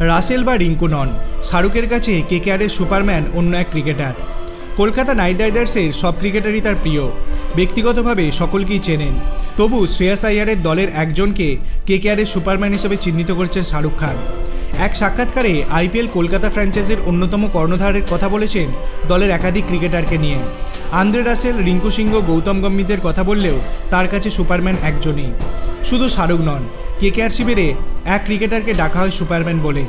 রাসেল বা রিঙ্কু নন। শাহরুখের কাছে কেকেআরের সুপারম্যান অন্য এক ক্রিকেটার। কলকাতা নাইট রাইডার্সের সব ক্রিকেটারই তার প্রিয়। ব্যক্তিগতভাবে সকলকেই চেনেন। তবু শ্রেয়াস আইয়ারের দলের একজনকে কেকেআরের সুপারম্যান হিসেবে চিহ্নিত করেছেন শাহরুখ খান। এক সাক্ষাৎকারে আইপিএল কলকাতা ফ্র্যাঞ্চাইজির অন্যতম কর্ণধারের কথা বলেছেন দলের একাধিক ক্রিকেটারকে নিয়ে। আন্দ্রে রাসেল, রিঙ্কু সিংহ, গৌতম গম্ভীরদের কথা বললেও তার কাছে সুপারম্যান একজনই। শুধু শাহরুখ নন কেকেআর শিবিরে এক ক্রিকেটারকে ডাকা হয় সুপারম্যান বলে।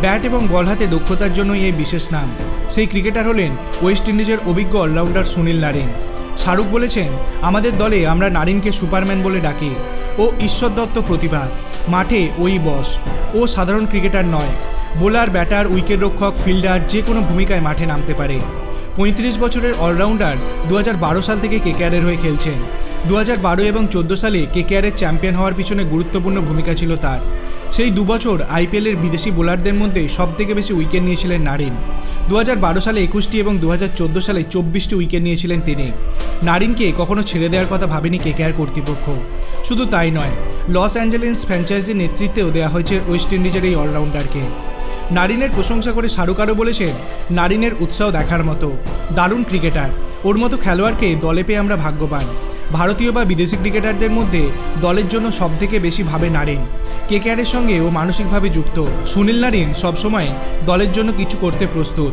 ব্যাট এবং বল হাতে দক্ষতার জন্যই এই বিশেষ নাম। সেই ক্রিকেটার হলেন ওয়েস্ট ইন্ডিজের অভিজ্ঞ অলরাউন্ডার সুনীল নারিন। শাহরুখ বলেছেন, আমাদের দলে আমরা নারিনকে সুপারম্যান বলে ডাকি। ও ঈশ্বর দত্ত প্রতিভা। মাঠে ওই বস। ও সাধারণ ক্রিকেটার নয়। বোলার, ব্যাটার, উইকেটরক্ষক, ফিল্ডার যে কোনো ভূমিকায় মাঠে নামতে পারে। পঁয়ত্রিশ বছরের অলরাউন্ডার দু হাজার বারো সাল থেকে কেকেআরের হয়ে খেলছেন। দু হাজার বারো এবং চোদ্দ সালে কেকেআরের চ্যাম্পিয়ন হওয়ার পিছনে গুরুত্বপূর্ণ ভূমিকা ছিল তার। সেই দুবছর আইপিএলের বিদেশি বোলারদের মধ্যে সবথেকে বেশি উইকেট নিয়েছিলেন নারিন। দু সালে একুশটি এবং দু হাজার চোদ্দ সালে চব্বিশটি উইকেট নিয়েছিলেন তিনি। নারিনকে কখনো ছেড়ে দেওয়ার কথা ভাবেনি কেকেআর কর্তৃপক্ষ। শুধু তাই নয়, লস অ্যাঞ্জেলেন্স ফ্র্যাঞ্চাইজির নেতৃত্বেও দেওয়া হয়েছে ওয়েস্ট ইন্ডিজের এই অলরাউন্ডারকে। নারিনের প্রশংসা করে শাহরুখ আরও বলেছেন, নারিনের উৎসাহ দেখার মতো। দারুণ ক্রিকেটার। ওর মতো খেলোয়াড়কে দলে পেয়ে আমরা ভাগ্যবান। ভারতীয় বা বিদেশি ক্রিকেটারদের মধ্যে দলের জন্য সবথেকে বেশি ভাবে নারিন। কেকেআরের সঙ্গে ও মানসিকভাবে যুক্ত। সুনীল নারিন সবসময় দলের জন্য কিছু করতে প্রস্তুত।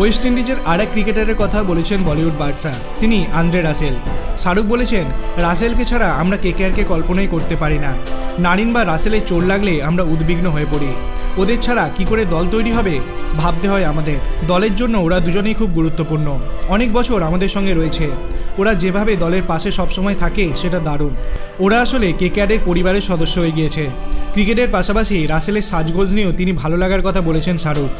ওয়েস্ট ইন্ডিজের আর এক ক্রিকেটারের কথা বলেছেন বলিউড বাদশা তিনি আন্দ্রে রাসেল। শাহরুখ বলেছেন, রাসেলকে ছাড়া আমরা কেকেআরকে কল্পনাই করতে পারি না। নারিন বা রাসেলের চোর লাগলে আমরা উদ্বিগ্ন হয়ে পড়ি। ওদের ছাড়া কি করে দল তৈরি হবে? ভাবতে হয় আমাদের। দলের জন্য ওরা দুজনেই খুব গুরুত্বপূর্ণ। অনেক বছর আমাদের সঙ্গে রয়েছে। ওরা যেভাবে দলের পাশে সবসময় থাকে, সেটা দারুণ। ওরা আসলে কেকেআরের পরিবারের সদস্য হয়ে গিয়েছে। ক্রিকেটের পাশাপাশি রাসেলের সাজগোজ নিয়েও তিনি ভালো লাগার কথা বলেছেন শাহরুখ।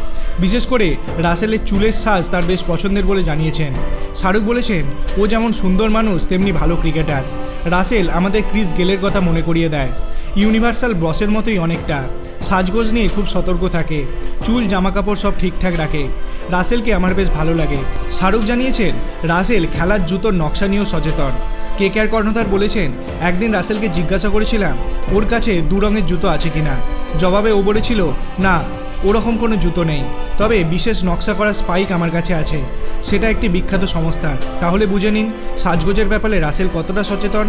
বিশেষ করে রাসেলের চুলের সাজ তার বেশ পছন্দের বলে জানিয়েছেন। শাহরুখ বলেছেন, ও যেমন সুন্দর মানুষ, তেমনি ভালো ক্রিকেটার। রাসেল আমাদের ক্রিস গেলের কথা মনে করিয়ে দেয়। ইউনিভার্সাল ব্রসের মতোই অনেকটা। সাজগোজ নিয়ে খুব সতর্ক থাকে। চুল, জামাকাপড় সব ঠিকঠাক রাখে। রাসেলকে আমার বেশ ভালো লাগে। শাহরুখ জানিয়েছেন, রাসেল খেলার জুতোর নকশা নিয়েও সচেতন। কে কে আর কর্ণধার বলেছেন, একদিন রাসেলকে জিজ্ঞাসা করেছিলাম, ওর কাছে দু রঙের জুতো আছে কিনা? জবাবে ও বলেছিল, না, ওরকম কোনো জুতো নেই। তবে বিশেষ নকশা করা স্পাইক আমার কাছে আছে। সেটা একটি বিখ্যাত সংস্থা। তাহলে বুঝে নিন সাজগোজের ব্যাপারে রাসেল কতটা সচেতন।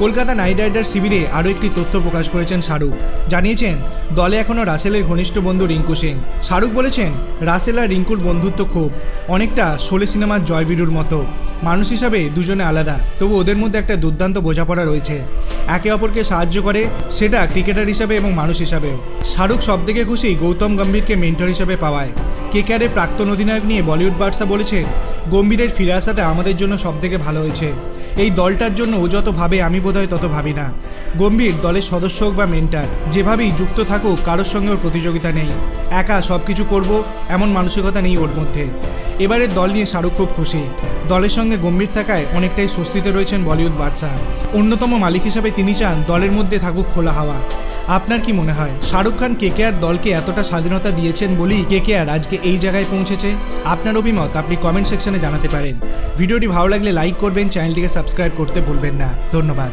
কলকাতা নাইট রাইডার শিবিরে আরও একটি তথ্য প্রকাশ করেছেন শাহরুখ। জানিয়েছেন, দলে এখনও রাসেলের ঘনিষ্ঠ বন্ধু রিঙ্কু সিং শাহরুখ বলেছেন, রাসেল আর রিঙ্কুর বন্ধুত্ব খুব, অনেকটা শোলে সিনেমার জয়বীরুর মতো। মানুষ হিসাবে দুজনে আলাদা, তবু ওদের মধ্যে একটা দুর্দান্ত বোঝাপড়া রয়েছে। একে অপরকে সাহায্য করে, সেটা ক্রিকেটার হিসাবে এবং মানুষ হিসাবেও। শাহরুখ সবথেকে খুশি গৌতম গম্ভীরকে মেন্টর হিসাবে পাওয়ায়। কেকেআরের প্রাক্তন অধিনায়ক নিয়ে বলিউড বার্সা বলেছেন গম্ভীরের ফিরে আসাটা আমাদের জন্য সবথেকে ভালো হয়েছে। এই দলটার জন্য ও যত ভাবে, আমি বোধহয় তত ভাবি না। গম্ভীর দলের সদস্য হোক বা মেন্টার যেভাবেই যুক্ত থাকুক, কারোর সঙ্গে ওর প্রতিযোগিতা নেই। একা সব কিছু করব, এমন মানসিকতা নেই ওর মধ্যে। এবারের দল নিয়ে শাহরুখ খুব খুশি। দলের সঙ্গে গম্ভীর থাকায় অনেকটাই স্বস্তিতে রয়েছেন বলিউড বাদশাহ। অন্যতম মালিক হিসাবে তিনি চান দলের মধ্যে থাকুক খোলা হাওয়া। আপনার কি মনে হয়, শাহরুখ খান কেকেআর দলকে এতটা স্বাধীনতা দিয়েছেন বলেই কেকেআর আজকে এই জায়গায় পৌঁছেছে? আপনার অভিমত আপনি কমেন্ট সেকশনে জানাতে পারেন। ভিডিওটি ভালো লাগলে লাইক করবেন চ্যানেলটিকে সাবস্ক্রাইব করতে ভুলবেন না। ধন্যবাদ।